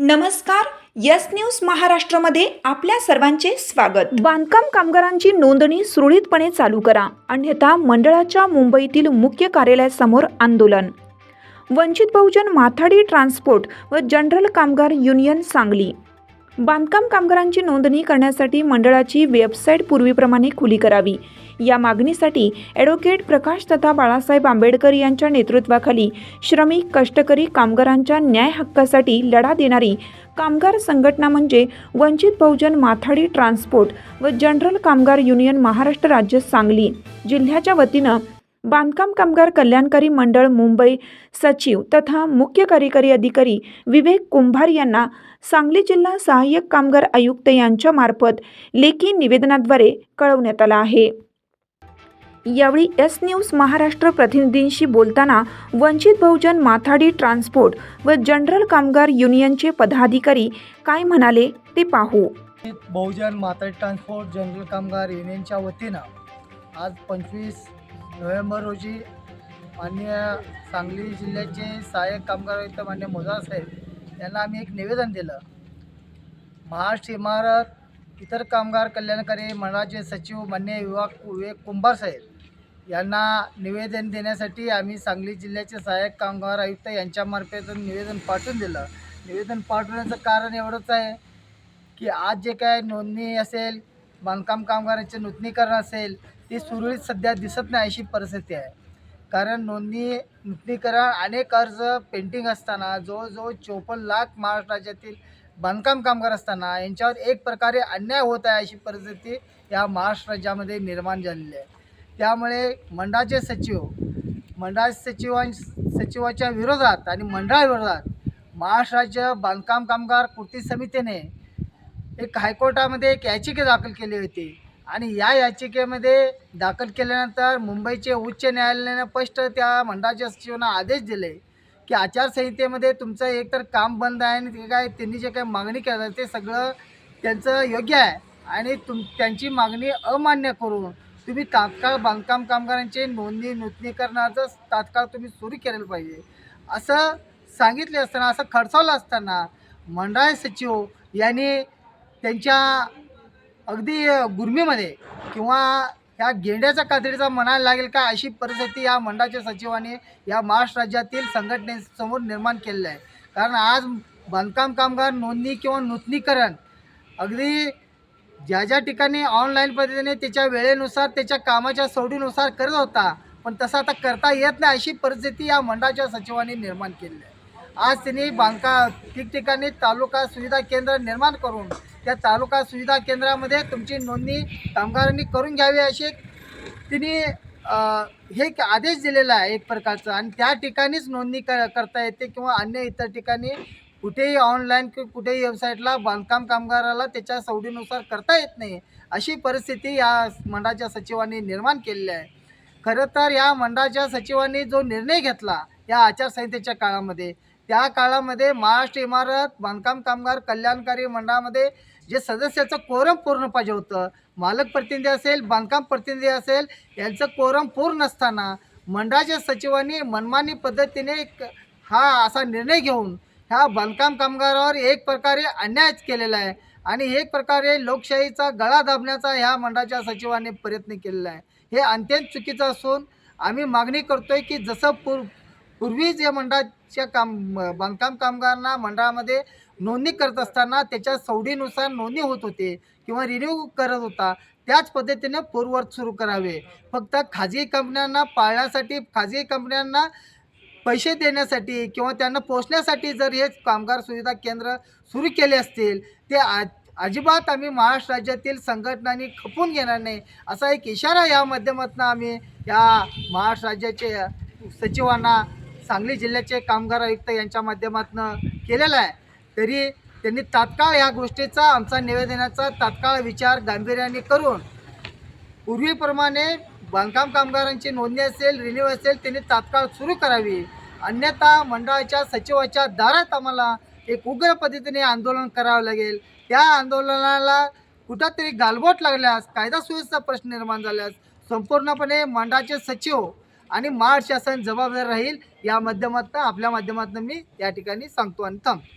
नमस्कार yes news महाराष्ट्रामध्ये आपल्या सर्वांचे स्वागत. बांधकाम कामगारांची नोंदणी सुरळीतपणे चालू करा. अन्यथा मंडळाच्या मुंबईतील मुख्य कार्यालयासमोर आंदोलन. वंचित बहुजन माथाडी ट्रान्सपोर्ट व जनरल कामगार युनियन सांगली. बांधकाम कामगारांची नोंदणी करण्यासाठी मंडळाची वेबसाईट पूर्वीप्रमाणे खुली करावी. या मागणीसाठी ॲडव्होकेट प्रकाश तथा बाळासाहेब आंबेडकर यांच्या नेतृत्वाखाली श्रमिक कष्टकरी कामगारांच्या न्याय हक्कासाठी लढा देणारी कामगार संघटना म्हणजे वंचित बहुजन माथाडी ट्रान्सपोर्ट व जनरल कामगार युनियन महाराष्ट्र राज्य सांगली. जिल्ह्याच्या वतीनं बांधकाम कामगार कल्याणकारी मंडळ मुंबई सचिव तथा मुख्य कार्यकारी अधिकारी विवेक कुंभार यांना सांगली जिल्हा सहाय्यक कामगार आयुक्त यांच्यामार्फत लेखी निवेदनाद्वारे कळवण्यात आलं आहे. यावेळी एस न्यूज महाराष्ट्र प्रतिनिधींशी बोलताना वंचित बहुजन माथाडी ट्रान्सपोर्ट व जनरल कामगार युनियनचे पदाधिकारी काय म्हणाले ते पाहू. बहुजन माथाडी ट्रान्सपोर्ट जनरल कामगार युनियनच्या वतीनं आज पंचवीस नोव्हेंबर रोजी मान्य सांगली जिल्ह्याचे सहाय्यक कामगार आयुक्त मान्य मोजाळ साहेब यांना आम्ही एक निवेदन दिलं. महाराष्ट्र इमारत इतर कामगार कल्याणकारी मंडळाचे सचिव मान्य विभाग विवेक कुंभार साहेब यांना निवेदन देण्यासाठी आम्ही सांगली जिल्ह्याचे सहाय्यक कामगार आयुक्त यांच्यामार्फत निवेदन पाठवून दिलं. निवेदन पाठवण्याचं कारण एवढंच आहे की आज जे काय नोंदणी असेल बांधकाम कामगारांचे नूतनीकरण असेल ती सुरळीत सध्या दिसत नाही अशी परिस्थिती आहे. कारण नोंदणी नूतनीकरण अनेक अर्ज पेंटिंग असताना जवळजवळ चोपन्न लाख महाराष्ट्र राज्यातील बांधकाम कामगार असताना यांच्यावर एक प्रकारे अन्याय होत आहे अशी परिस्थिती या महाराष्ट्र राज्यामध्ये निर्माण झालेली आहे. त्यामुळे मंडळाचे सचिव मंडळ सचिवां सचिवाच्या विरोधात आणि मंडळाविरोधात महाराष्ट्र राज्य बांधकाम कामगार कृती समितीने एक हायकोर्टामध्ये एक याचिका दाखल केली होती. आणि या याचिकेमध्ये दाखल केल्यानंतर मुंबईचे उच्च न्यायालयानं स्पष्ट त्या मंडळाच्या सचिवांना आदेश दिले की आचारसंहितेमध्ये तुमचं एकतर काम बंद आहे आणि ते काय त्यांनी जे काही मागणी केलं ते सगळं त्यांचं योग्य आहे. आणि तुम त्यांची मागणी अमान्य करून तुम्ही तात्काळ बांधकाम कामगारांचे नोंदणी नूतनीकरणाचं तात्काळ तुम्ही सुरू केलेलं पाहिजे. असं सांगितले असताना असं खडसावलं असताना मंडळ सचिव यांनी त्यांच्या अगदी गुरमीमध्ये किंवा ह्या गेंड्याच्या कातडीचा म्हणायला लागेल का अशी परिस्थिती या मंडळाच्या सचिवांनी या महाराष्ट्र राज्यातील संघटनेसमोर निर्माण केलेलं आहे. कारण आज बांधकाम कामगार नोंदणी किंवा नूतनीकरण अगदी ज्या ज्या ठिकाणी ऑनलाईन पद्धतीने त्याच्या वेळेनुसार त्याच्या कामाच्या सोडीनुसार करत होता पण तसं आता करता येत नाही अशी परिस्थिती या मंडळाच्या सचिवांनी निर्माण केली आहे. आज त्यांनी बांधकाम ठिकठिकाणी तालुका सुविधा केंद्र निर्माण करून त्या तालुका सुविधा केंद्रामध्ये तुमची नोंदणी कामगारांनी करून घ्यावी अशी तिने हे एक आदेश दिलेला आहे एक प्रकारचा. आणि त्या ठिकाणीच नोंदणी क करता येते किंवा अन्य इतर ठिकाणी कुठेही ऑनलाईन किंवा कुठेही वेबसाईटला बांधकाम कामगाराला त्याच्या सवडीनुसार करता येत नाही अशी परिस्थिती या मंडळाच्या सचिवांनी निर्माण केलेली आहे. खरं तर या मंडळाच्या सचिवांनी जो निर्णय घेतला या आचारसंहितेच्या काळामध्ये त्या काळामध्ये महाराष्ट्र इमारत बांधकाम कामगार कल्याणकारी मंडळामध्ये जे सदस्याचं कोरम पूर्ण पाहिजे होतं. मालक प्रतिनिधी असेल बांधकाम प्रतिनिधी असेल यांचं कोरम पूर्ण असताना मंडळाच्या सचिवांनी मनमानी पद्धतीने हा असा निर्णय घेऊन ह्या बांधकाम कामगारावर एक प्रकारे अन्यायच केलेला आहे आणि एक प्रकारे लोकशाहीचा गळा दाबण्याचा ह्या मंडळाच्या सचिवांनी प्रयत्न केलेला आहे. हे अत्यंत चुकीचं असून आम्ही मागणी करतोय की जसं पूर पूर्वी जे मंडळाच्या काम बांधकाम कामगारांना मंडळामध्ये नोंदणी करत असताना त्याच्या सवडीनुसार नोंदणी होत होते किंवा रिन्यू करत होता. त्याच पद्धतीने पूर्ववर्त सुरू करावे. फक्त खाजगी कंपन्यांना पाळण्यासाठी खाजगी कंपन्यांना पैसे देण्यासाठी किंवा त्यांना पोचण्यासाठी जर हे कामगार सुविधा केंद्र सुरू केले असतील ते आ अजिबात आम्ही महाराष्ट्र राज्यातील संघटनांनी खपून घेणार नाही. असा एक इशारा या माध्यमातून आम्ही या महाराष्ट्र राज्याचे सचिवांना सांगली जिल्ह्याचे कामगार आयुक्त यांच्या माध्यमातून केलेला आहे. तरी त्यांनी तात्काळ या गोष्टीचा आमचा निवेदनाचा तात्काळ विचार गांभीर्याने करून पूर्वीप्रमाणे बांधकाम कामगारांची नोंदणी असेल रिन्यू असेल त्यांनी तात्काळ सुरू करावी. अन्यथा मंडळाच्या सचिवाच्या दारात आम्हाला एक उग्र पद्धतीने आंदोलन करावं लागेल. त्या आंदोलनाला कुठंतरी गालबोट लागल्यास कायदा सुव्यवस्था प्रश्न निर्माण झाल्यास संपूर्णपणे मंडळाचे सचिव आणि महाराष्ट्र शासन जबाबदार राहील या माध्यमातून आपल्या माध्यमातून मी या ठिकाणी सांगतो आणि थांबतो.